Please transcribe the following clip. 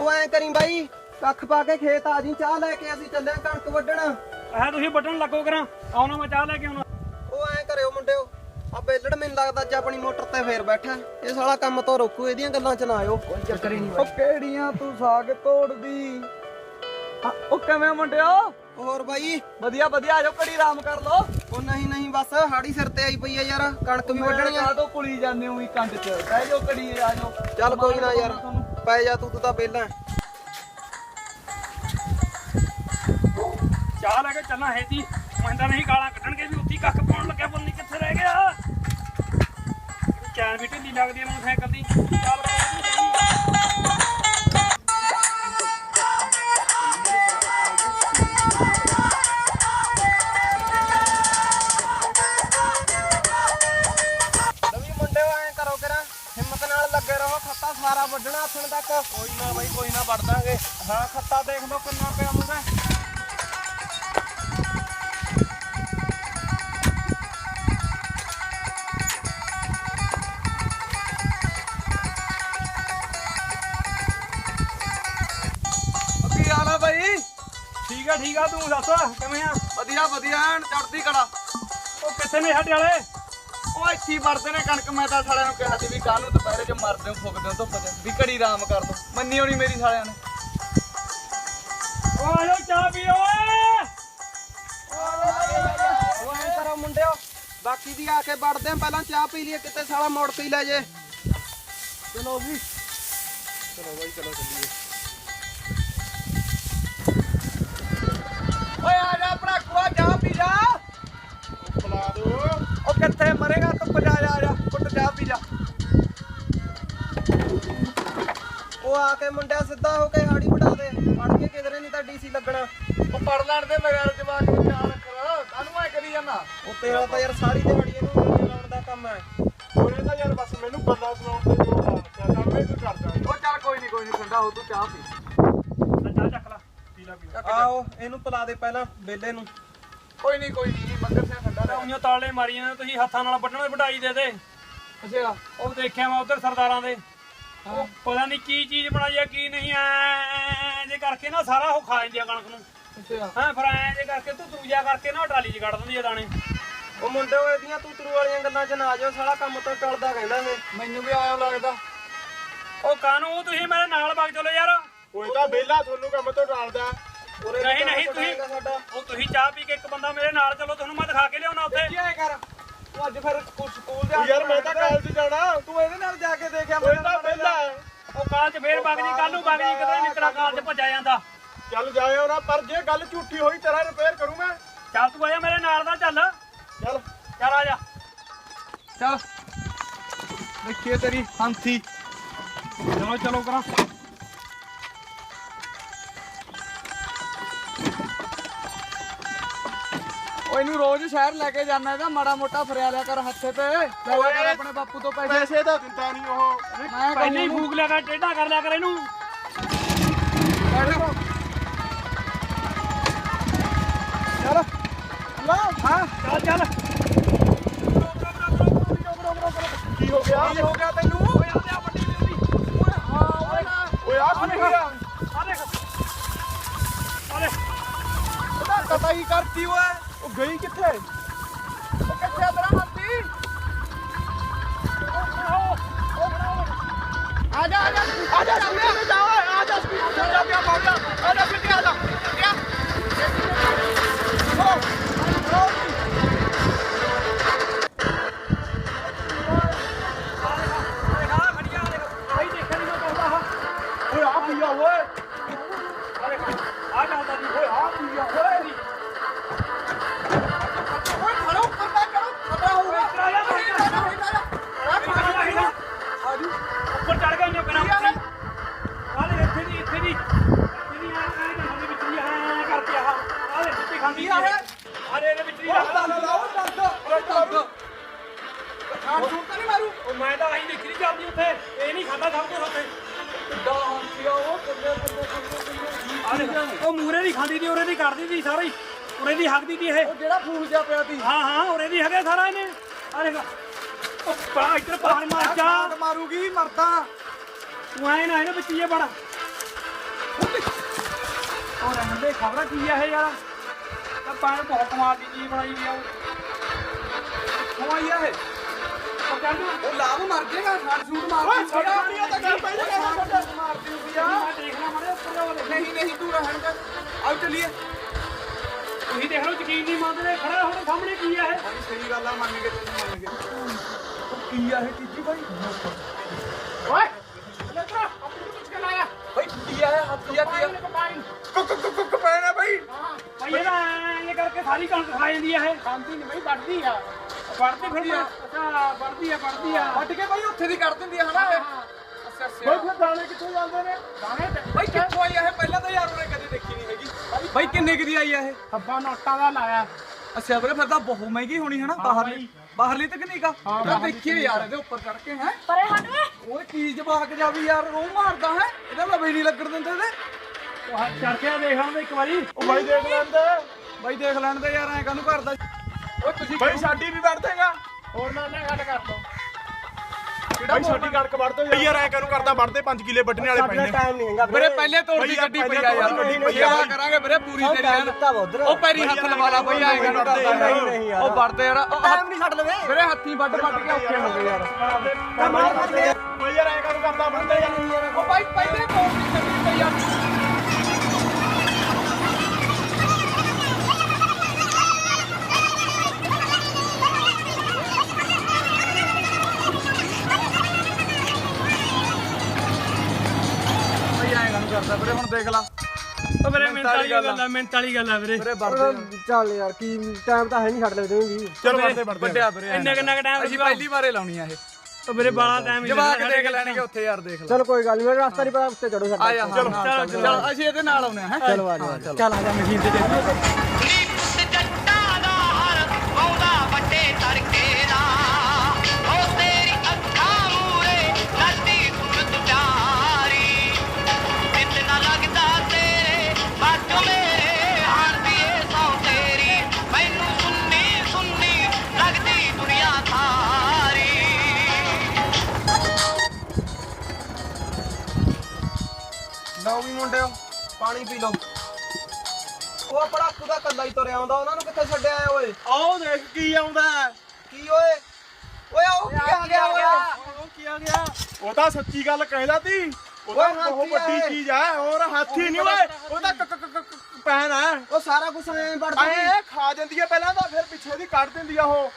ਉਹ ਐ ਕਰੀ ਬਾਈ ਕੱਖ ਪਾ ਕੇ ਖੇਤ ਆ ਜੀ ਚਾਹ ਲੈ ਕੇ ਅਸੀਂ ਚੱਲੇ ਆਂ ਕਣਕ ਵੱਢਣ। ਐ ਤੁਸੀਂ ਬਟਨ ਲੱਗੋ ਕਰਾਂ ਆਉਣਾ ਮੈਂ ਚਾਹ ਲੈ ਕੇ ਆਉਣਾ। ਉਹ ਐ ਕਰਿਓ ਮੁੰਡਿਓ ਆ ਬੇਲੜ ਮੈਨੂੰ ਲੱਗਦਾ ਅੱਜ ਆਪਣੀ ਮੋਟਰ ਤੇ ਫੇਰ ਬੈਠਾ ਇਹ ਸਾਲਾ ਕੰਮ ਤੋਂ ਰੋਕੂ ਇਹਦੀਆਂ ਗੱਲਾਂ ਚ ਨਾ ਆਇਓ। ਕੋਈ ਚੱਕਰ ਹੀ ਨਹੀਂ ਉਹ ਕਿਹੜੀਆਂ ਤੂੰ ਸਾਗ ਤੋੜਦੀ? ਆ, ਉਹ ਕਿਵੇਂ ਮੁੰਡਿਓ? ਹੋਰ ਬਾਈ? ਵਧੀਆ ਵਧੀਆ ਆਜੋ ਘੜੀ ਆਰਾਮ ਕਰ ਲੋ ਉਹ ਨਹੀਂ ਨਹੀਂ ਬਸ ਹਾੜੀ ਸਿਰ ਤੇ ਆਈ ਪਈ ਆ ਯਾਰ ਕਣਕ ਵੀ ਵੱਢਣੀ ਆ। ਤੋਂ ਕੁਲੀ ਜਾਂਦੇ ਹੋਈ ਕੰਡ ਚ? ਬਹਿ ਜਾਓ ਘੜੀ ਆਜੋ। ਚੱਲ ਕੋਈ ਨਾ ਯਾਰ। ਪੈ ਜਾ ਤੂੰ ਤੂੰ ਤਾਂ ਪਹਿਲਾਂ ਚਾਹ ਲੈ ਕੇ ਚੱਲਣਾ ਹੈਤੀ। ਮੈਂ ਤਾਂ ਨਹੀਂ ਗਾਲਾਂ ਕੱਢਣਗੇ ਵੀ ਉੱਥੀ ਕੱਖ ਪਾਉਣ ਲੱਗਿਆ ਬੰਨੀ ਕਿੱਥੇ ਰਹਿ ਗਿਆ। ਚੈਨ ਵੀ ਢਿੱਲੀ ਲੱਗਦੀ ਹੈ ਮੈਨੂੰ ਸਾਈਕਲ ਦੀ। ਚੱਲ ਖੱਤਾ ਸਾਰਾ ਵੱਢਣਾ ਆਥਣ ਤੱਕ। ਕੋਈ ਨਾ ਬਾਈ ਕੋਈ ਨਾ ਵੜ ਦਾਂਗੇ। ਹਾਂ ਖੱਤਾ ਦੇਖ ਲਓ ਕਿੰਨਾ ਪਿਆ ਮੁੰਡਾ ਠੀਕ ਆ ਠੀਕ ਆ ਤੂੰ ਦੱਸ ਕਿਵੇਂ ਆ? ਵਧੀਆ ਵਧੀਆ ਐਨ ਚੜਦੀ ਕਲਾ। ਉਹ ਕਿੱਥੇ ਨੇ ਸਾਡੇ ਵਾਲੇ? ਉਹ ਇੱਥੇ ਹੀ ਵੜਦੇ ਨੇ ਕਣਕ ਮੈਂ ਤਾਂ ਸਾਲਿਆਂ ਨੂੰ ਕਿਹਾ ਸੀ ਵੀ ਕੱਲ ਨੂੰ ਦੁਪਹਿਰੇ ਚ ਮਰਦੇ ਹੋ ਫੁੱਕਦੇ ਹੋ ਧੁੱਪ ਚ ਵੀ ਘੜੀ ਆਰਾਮ ਕਰ ਦੋ। ਮੰਨੀ ਹੋਣੀ ਮੇਰੀ ਸਾਲਿਆਂ ਨੇ। ਉਹ ਆਜੋ ਚਾਹ ਪੀਓ ਓਏ। ਉਹ ਐ ਕਰੋ ਮੁੰਡਿਓ ਬਾਕੀ ਦੀ ਆ ਕੇ ਵੜਦੇ ਆ ਪਹਿਲਾਂ ਚਾਹ ਪੀ ਲਈਏ ਕਿਤੇ ਸਾਲਾ ਮੋੜ ਪੀ ਲੈ ਜੇ। ਚਲੋ ਵੀ ਚਲੋ ਬਾਈ ਚਲੋ ਚੱਲੀਏ। ਓਏ ਆ ਜਾ ਆਪਣਾ ਕੁਆ ਚਾਹ ਪੀ ਜਾ। ਪਲਾ ਦੋ ਕਿੱਥੇ ਮਰੇਗਾ ਤੂੰ ਜਾ ਜਾ ਜਾ ਕੁੱਟ ਚਾਹ ਪੀ ਜਾ। ਉਹ ਆ ਕੇ ਮੁੰਡਿਆ ਸਿੱਧਾ ਹੋ ਕੇ ਹਾੜੀ ਵਟਾ ਦੇ ਫੜ ਕੇ ਕਿਧਰੇ ਨਹੀਂ ਤਾਂ ਡੀਸੀ ਲੱਗਣਾ। ਉਹ ਪੜ ਲੈਣ ਦੇ ਮੇਰੇ ਵਾਲ ਜਵਾਕ ਨੂੰ ਚਾਹ ਰੱਖ ਕਾਹਨੂੰ ਐ ਕਰੀ ਜਾਂਦਾ? ਉਹ ਤੇਰਾ ਤਾਂ ਯਾਰ ਸਾਰੀ ਦਿਹਾੜੀ ਇਹਨੂੰ ਲਾਉਣ ਦਾ ਕੰਮ ਹੈ। ਉਹਨੇ ਤਾਂ ਯਾਰ ਬਸ ਮੈਨੂੰ ਗੱਲਾਂ ਸੁਣਾਉਣ ਤੇ ਜੋਰ ਲਾ ਰੱਖਿਆ ਚੱਲ ਮੈਂ ਕੀ ਕਰਦਾ ਉਹ ਚੱਲ ਕੋਈ ਨਹੀਂ ਕੋਈ ਨਹੀਂ ਠੰਡਾ ਹੋ ਤੂੰ ਚਾਹ ਪੀ। ਲੈ ਚਾਹ ਚੱਕ ਲੈ ਪੀ ਲੈ ਪੀ ਲੈ। ਆਓ ਇਹਨੂੰ ਪਿਲਾ ਦੇ ਪਹਿਲਾਂ ਬੇਲੇ ਨੂੰ। ਕੋਈ ਨਹੀਂ ਕੋਈ ਨਹੀਂ ਮੰਗਰ ਲੈ ਉਹਨੀਆਂ ਤਾਲੇ ਮਾਰੀਆਂ ਨੇ ਤੁਸੀਂ ਹੱਥਾਂ ਨਾਲ ਵੱਢਣ ਦੀ ਵਢਾਈ ਦੇ ਦੇ। ਅੱਛਾ। ਉਹ ਦੇਖਿਆ ਮੈਂ ਉਧਰ ਸਰਦਾਰਾਂ ਦੇ। ਉਹ ਪਤਾ ਨਹੀਂ ਕੀ ਚੀਜ਼ ਬਣਾਈ ਆ ਕੀ ਨਹੀਂ ਐ ਜੇ ਕਰਕੇ ਨਾ ਸਾਰਾ ਉਹ ਖਾ ਜਾਂਦੀ ਆ ਕਣਕ ਨੂੰ। ਅੱਛਾ। ਹਾਂ ਫਿਰ ਐ ਜੇ ਕਰਕੇ ਤੂੰ ਦੂਜਾ ਕਰਕੇ ਨਾ ਉਹ ਟਰਾਲੀ 'ਚ ਕੱਢ ਦਿੰਦੀ ਆ ਦਾਣੇ। ਉਹ ਮੁੰਡੇ ਉਹ ਇਹਦੀਆਂ ਤੂਤਰੂ ਵਾਲੀਆਂ ਗੱਲਾਂ 'ਚ ਨਾ ਜਾਓ ਸਾਲਾ ਕੰਮ ਤੋਂ ਟਲਦਾ ਕਹਿੰਦਾ ਇਹ। ਮੈਨੂੰ ਵੀ ਆਇਆ ਲੱਗਦਾ। ਉਹ ਕਾਨੂੰ ਤੁਸੀਂ ਮੇਰੇ ਨਾਲ ਵਗ ਚਲੋ ਯਾਰ। ਕੋਈ ਤਾਂ ਵਿਹਲਾ ਤੁਹਾਨੂੰ ਕੰਮ ਤੋਂ ਟਾਲਦਾ। ਨਹੀਂ, ਨਹੀਂ, ਤੁਸੀਂ- ਉਹ ਤੁਸੀਂ ਚਾਹ ਪੀ ਕੇ ਇੱਕ ਬੰਦਾ ਮੇਰੇ ਨਾਲ ਚਲੋ ਤੁਹਾਨੂੰ ਮੈਂ ਦਿਖਾ ਕੇ ਲਿਆਉਣਾ ਉੱਥੇ। ਕੀ ਕਰ। ਤੂੰ ਅੱਜ ਫਿਰ ਸਕੂ- ਸਕੂਲ ਦੇ ਯਾਰ ਮੈਂ ਤਾਂ ਕਾਲਜ ਜਾਣਾ। ਤੂੰ ਇਹਦੇ ਨਾਲ ਜਾ ਕੇ ਦੇਖਿਆ ਕੋਈ ਤਾਂ ਵਿਹਲਾ ਹੈ। ਉਹ ਕਾਲ 'ਚ ਫੇਰ ਵਗ ਜੀ ਕੱਲ ਨੂੰ ਵਗ ਜੀ ਕਿਤੇ ਨਿਕਲਾ ਕਾਲ 'ਚ ਭੱਜਿਆ ਜਾਂਦਾ। ਚੱਲ ਜਾਇਓ ਨਾ ਪਰ ਜੇ ਗੱਲ ਝੂਠੀ ਹੋਈ ਤੇਰਾ ਰਿਪੇਅਰ ਕਰੂੰ ਮੈਂ। ਚੱਲ ਤੂੰ ਆਇਆ ਮੇਰੇ ਨਾਲ ਦਾ ਚੱਲ। ਚੱਲ। ਚੱਲ ਆ ਜਾ। ਚੱਲ। ਦੇਖੀਏ ਤੇਰੀ ਹੰਥੀ ਚਲੋ ਚਲੋ ਕਰਾਂ। ਉਹ ਇਹਨੂੰ ਰੋਜ਼ ਸ਼ਹਿਰ ਲੈ ਕੇ ਜਾਣਾ ਇਹਦਾ ਮਾੜਾ ਮੋਟਾ ਫਰਿਆ ਲਿਆ ਕਰ ਹੱਥੇ ਤੇ। ਲੈ ਲਿਆ ਕਰ ਆਪਣੇ ਬਾਪੂ ਤੋਂ ਪੈਸੇ। ਪੈਸੇ ਤਾਂ ਦਿੰਦਾ ਨਹੀਂ ਉਹ। ਮੈਂ ਪਹਿਲੇ ਹੀ ਫੂਕ ਲਿਆ ਕਰ ਟੇਢਾ ਕਰ ਲਿਆ ਕਰ ਇਹਨੂੰ। ਚੱਲ। ਲਾ ਹਾਂ। ਚੱਲ ਚੱਲ। ਕੀ ਹੋ ਗਿਆ? ਕੀ ਹੋ ਗਿਆ ਤੈਨੂੰ? ਓਏ ਆ ਤੇ ਆ ਵੱਡੀ ਦੀ ਓਏ ਹਾਂ ਓਏ। ਨਾ ਓਏ ਆ ਕੀ ਹੋ ਗਿਆ? ਆ ਦੇਖ। ਆ ਦੇਖ। ਪਤਾ ਪਤਾ ਹੀ ਕਰਤੀ ਓਏ। ਉਹ ਗਈ ਕਿੱਥੇ? ਉਹ ਕਿੱਥੇ ਆ ਤੇਰਾ ਹੰਥੀ ਆ ਜਾ ਆ ਜਾ ਆ ਜਾ ਸਪੀਡ ਤੇ ਜਾ ਓਏ, ਆ ਜਾ ਸਪੀਡ ਤੇ ਜਾ, ਪਿਆ ਬਾਬਾ ਆ ਜਾ ਪਿੱਟੇ ਜਾ। ਪਿੱਟਿਆ ਸਭ ਕਿੱਡਾ ਉਹ ਕਿੰਨੇ ਕਿੰਨੇ ਕਿੰਨੇ ਆ ਦੇਖ ਉਹ ਮੂਰੇ ਦੀ ਖਾਂਦੀ ਦੀ ਉਰੇ ਦੀ ਕਰਦੀ ਦੀ ਸਾਰੀ ਉਰੇ ਦੀ ਹੱਕਦੀ ਦੀ ਇਹ। ਉਹ ਜਿਹੜਾ ਫੂਲ ਜਿਹਾ ਪਿਆ ਤੀ ਹਾਂ ਹਾਂ ਉਰੇ ਦੀ ਹੈਗੇ ਸਾਰਾ ਇਹਨੇ। ਆ ਦੇਖ। ਉਹ ਪਾ ਇੱਧਰ ਪਾਣ ਮਾਰ ਜਾ। ਮਾਰੂਗੀ ਮਰਦਾ। ਤੂੰ ਆਏ ਨਾ ਇਹਦੇ ਵਿੱਚ ਹੀ ਇਹ ਬੜਾ। ਉਹ ਰਹਿੰਦੇ ਖਬਰਾਂ ਕੀ ਆ ਇਹ ਯਾਰ? ਤਾਂ ਪਾਣ ਬਹੁਤ ਕਮਾਲ ਦੀ ਚੀਜ਼ ਬਣਾਈ ਵੀ ਉਹ। ਆਈ ਆ ਇਹ? ਉਹ ਕਹਿੰਦੇ ਲਾਭ ਮਰ ਜਾਏਗਾ ਛੱਡ ਛੂਟ ਮਾਰ ਓਏ ਛੱਡ ਉਹ ਤਾਂ ਗੱਲ ਪਹਿਲੇ ਕਹਿੰਦਾ ਮਾਰ ਦੂੰਗੀ ਆ ਮੈਂ ਦੇਖਣਾ ਮੜੇ ਉੱਪਰ ਨਹੀਂ ਨਹੀਂ ਤੂੰ ਰਹਿਣ ਦੇ। ਆਓ ਚੱਲੀਏ। ਤੁਸੀਂ ਦੇਖ ਲਓ ਯਕੀਨ ਨਹੀਂ ਮੰਨਦੇ ਖੜਾ ਹੁਣ ਸਾਹਮਣੇ ਕੀ ਆ ਇਹ। ਸਹੀ ਗੱਲ ਆ ਮੰਨ ਕੇ ਤੈਨੂੰ ਮੰਨ ਕੇ ਕੀ ਆ ਇਹ ਤੀਜੀ ਭਾਈ ਓਏ ਲੱਗਾ ਆਪਣੀ ਨੂੰ ਕਿੱਥੇ ਲਾਇਆ। ਭਾਈ ਕੀ ਆ ਇਹ? ਹੱਥੀ ਆ ਕੀ ਆ? ਕੁੱਕ ਕੁੱਕ ਕੁੱਕ ਪੈਣਾ ਭਾਈ ਭਾਈ ਇਹਦਾ ਐਂ ਕਰਕੇ ਸਾਰੀ ਕਣਕ ਖਾ ਜਾਂਦੀ ਆ ਇਹ। ਖਾਂਦੀ ਨਹੀਂ ਬਈ ਵੱਢਦੀ ਆ। ਵੱਢਦੀ ਫਿਰ ਮੈਂ ਅੱਛਾ ਵੱਢਦੀ ਆ ਵੱਢਦੀ ਆ। ਵੱਟ ਕੇ ਭਾਈ ਉੱਥੇ ਦੀ ਕੱਢ ਦਿੰਦੀ ਆ ਹਨਾ ਇਹ। ਅੱਛਾ ਬਈ ਅੱਛਾ ਫਿਰ ਦਾਣੇ ਕਿੱਥੋਂ ਜਾਂਦੇ ਨੇ? ਦਾਣੇ ਭਾਈ ਕਿੱਥੋਂ ਆਈ ਆ ਇਹ? ਪਹਿਲਾਂ ਤਾਂ ਯਾਰ ਉਹਨੇ ਕਦੇ ਦੇਖੀ ਨਹੀਂ ਹੈਗੀ। ਭਾਈ ਕਿੰਨੇ ਕੁ ਦੀ ਆਈ ਆ ਇਹ? ਹੱਬਾ ਨੋਟਾਂ ਦਾ ਲਾਇਆ। ਅੱਛਾ ਵੀਰੇ ਫਿਰ ਤਾਂ ਬਹੁਤ ਮਹਿੰਗੀ ਹੋਣੀ ਹਨਾ ਬਾਹਰਲੀ ਬਾਹਰਲੀ ਤਕਨੀਕ ਆ। ਤਾਂ ਦੇਖੀਏ ਯਾਰ ਇਹਦੇ ਉੱਪਰ ਚੜ ਕੇ ਹੈ। ਪਰੇ ਹਟ ਵੇ ਓਏ ਕੀ ਜਵਾਕ ਜਾ ਵੀ ਯਾਰ ਉਹ ਮਾਰਦਾ ਹੈ। ਇਹਦਾ ਲਵੇ ਨਹੀਂ ਲੱਗਣ ਦਿੰਦੇ ਇਹਦੇ। ਉਹ ਹੱਥ ਚੜ ਕੇ ਦੇਖ ਆਉਂਦੇ ਇੱਕ ਵਾਰੀ। ਉਹ ਬਾਈ ਦੇਖ ਲੈਂਦੇ ਬਾਈ ਦੇਖ ਲੈਣ ਦੇ ਯਾਰ ਐ ਕਾਹਨੂੰ ਕਰਦਾ? ਓਏ ਤੁਸੀਂ ਬਾਈ ਸਾਡੀ ਵੀ ਵੜ ਦੇਗਾ। ਹੋਰ ਨਾਲ ਨਾਲ ਗੱਲ ਕਰ ਲਓ। ਬਾਈ ਸਾਡੀ ਕਣਕ ਵੜ ਦੋ ਯਾਰ ਐ ਕਰੂ ਕਰਦਾ ਵੜਦੇ 5 ਕਿੱਲੇ ਵੱਢਣੇ ਵਾਲੇ ਪੈਣੇ ਟਾਈਮ ਨਹੀਂ ਹੈਗਾ ਵੀਰੇ ਪਹਿਲੇ ਤੋੜ ਦੀ ਗੱਡੀ ਪਈ ਆ ਯਾਰ। ਗੱਡੀ ਸੇਵਾ ਕਰਾਂਗੇ ਵੀਰੇ ਪੂਰੀ ਤੇਰੀ ਐਨ। ਉਹ ਪੈਰੀ ਹੱਥ ਲਵਾ ਲਾ ਬਈ ਨਹੀਂ ਯਾਰ। ਉਹ ਵੜਦੇ ਯਾਰ। ਉਹ ਟਾਈਮ ਨਹੀਂ ਛੱਡ ਲਵੇ ਵੀਰੇ ਹੱਥੀ ਵੱਢ ਵੱਢ ਕੇ ਔਖੇ ਹੋ ਗਏ ਯਾਰ। ਮਾਰ ਮਾਰ ਦੇ। ਬਾਈ ਯਾਰ ਐ ਕਰੂ ਕਰਦਾ ਵੜਦੇ ਯਾਰ। ਉਹ ਬਾਈ ਪਹਿਲੇ ਤੋੜ ਦੀ ਗੱਡੀ ਪਈ ਆ। ਕਰਦਾ ਵੀਰੇ ਹੁਣ ਦੇਖ ਲਾ। ਉਹ ਵੀਰੇ ਮਿੰਟ ਵਾਲੀ ਗੱਲ ਆ, ਮਿੰਟ ਵਾਲੀ ਗੱਲ ਆ ਵੀਰੇ। ਵੀਰੇ ਵੜਦੇ ਚੱਲ ਯਾਰ ਕੀ ਟਾਈਮ ਤਾਂ ਹੈ ਨਹੀਂ ਛੱਡ ਲਵੇ ਵੀ ਚਲੋ ਵੜਦੇ ਵੜਦੇ ਵੱਡਿਆ ਵੀਰੇ ਇੰਨਾ ਕਿੰਨਾ ਕੁ ਟਾਈਮ ਅਸੀਂ ਪਹਿਲੀ ਵਾਰੇ ਲਾਉਣੀ ਆ ਇਹ। ਉਹ ਵੀਰੇ ਬਾਲਾ ਟਾਈਮ ਜਵਾਕ ਦੇਖ ਲੈਣਗੇ ਉੱਥੇ ਯਾਰ ਦੇਖ ਲੈ। ਚਲ ਕੋਈ ਗੱਲ ਨਹੀਂ ਮੇਰਾ ਰਸਤਾ ਨਹੀਂ ਪਤਾ ਉੱਤੇ ਚੜੋ ਆ ਸਾਡਾ ਜਾ ਚਲੋ ਚਲੋ ਅਸੀਂ ਇਹਦੇ ਨਾਲ ਆਉਣੇ ਆ ਹੈਂ। ਚਲੋ ਆ ਜਾ ਚੱਲ ਆ ਜਾ ਮਸ਼ੀਨ ਤੇ ਚੱਲ ਮੁੰਡਿਓ ਪਾਣੀ ਪੀ ਲਓ। ਉਹ ਪੜਾਕੂ ਦਾ ਕੱਲਾ ਹੀ ਤੁਰਿਆ ਆਉਂਦਾ ਉਹਨਾਂ ਨੂੰ ਕਿੱਥੇ ਛੱਡਿਆ ਆਏ ਓਏ? ਆਓ ਦੇਖ ਕੀ ਆਉਂਦਾ ਕੀ ਓਏ? ਓਏ ਉਹ ਕੀ ਆ ਗਿਆ ਓਏ? ਉਹ ਕੀ ਆ ਗਿਆ? ਉਹ ਤਾਂ ਸੱਚੀ ਗੱਲ ਕਹਿੰਦਾ ਤੀ ਉਹ ਤਾਂ ਓਏ ਹਾਥੀ ਬਹੁਤ ਵੱਡੀ ਆ ਇਹ। ਚੀਜ਼ ਆ ਹੋਰ ਹਾਥੀ ਨਹੀਂ ਓਏ। ਉਹ ਤਾਂ ਕ- ਕ- ਕ- ਕ- ਪੈਨ ਆ। ਉਹ ਸਾਰਾ ਕੁਝ ਐਂ ਵੜਦਾ ਐ ਖਾ ਜਾਂਦੀ ਆ ਪਹਿਲਾਂ ਤਾਂ ਫਿਰ ਪਿੱਛੇ ਦੀ ਕੱਢ ਦਿੰਦੀ ਆ ਉਹ।